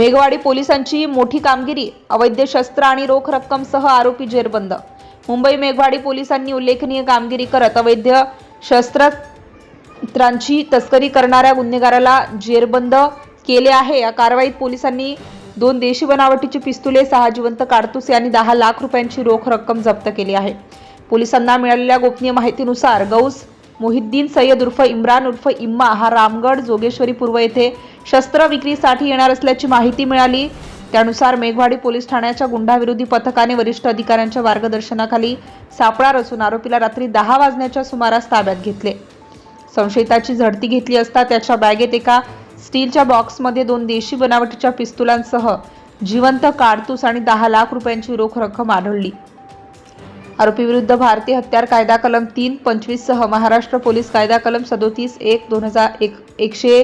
मेघवाडी पोलिसांची मोठी कामगिरी अवैध शस्त्र आणि रोख रक्कमसह आरोपी जेरबंद. मुंबई मेघवाडी पोलिसांनी उल्लेखनीय कामगिरी करत अवैध शस्त्रांची तस्करी करणाऱ्या गुन्हेगाराला जेरबंद केले आहे. या कारवाईत पोलिसांनी दोन देशी बनावटीची पिस्तुले सहा जिवंत काडतुसे आणि दहा लाख रुपयांची रोख रक्कम जप्त केली आहे. पोलिसांना मिळालेल्या गोपनीय माहितीनुसार गौस मोहिद्दीन सय्यद उर्फ इम्रान उर्फ इम्मा हा रामगड जोगेश्वरी पूर्व येथे शस्त्र विक्रीसाठी येणार असल्याची माहिती मिळाली. त्यानुसार मेघवाडी पोलीस ठाण्याच्या गुंडाविरोधी पथकाने वरिष्ठ अधिकाऱ्यांच्या मार्गदर्शनाखाली सापळा रचून आरोपीला रात्री दहा वाजण्याच्या सुमारास ताब्यात घेतले. संशयिताची झडती घेतली असता त्याच्या बॅगेत एका स्टीलच्या बॉक्समध्ये दोन देशी बनावटीच्या पिस्तुलांसह जिवंत काडतूस आणि दहा लाख रुपयांची रोख रक्कम आढळली. आरोपीविरुद्ध भारतीय हत्यार कायदा कलम तीन पंचवीससह महाराष्ट्र पोलीस कायदा कलम सदोतीस एक दोन हजार एक एकशे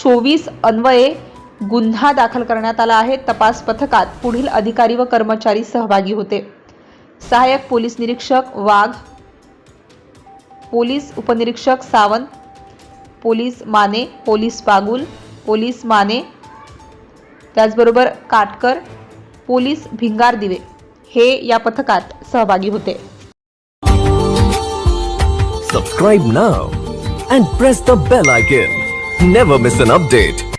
चोवीस अन्वये गुन्हा दाखल करण्यात आला आहे. तपास पथकात पुढील अधिकारी व कर्मचारी सहभागी होते. सहाय्यक पोलीस निरीक्षक वाघ पोलीस उपनिरीक्षक Sawant police Mane police Pagul police Mane त्याचबरोबर काटकर पोलीस भिंगार दिवे. हे या पथकात सहभागी होते. Subscribe now and press the bell icon never miss an update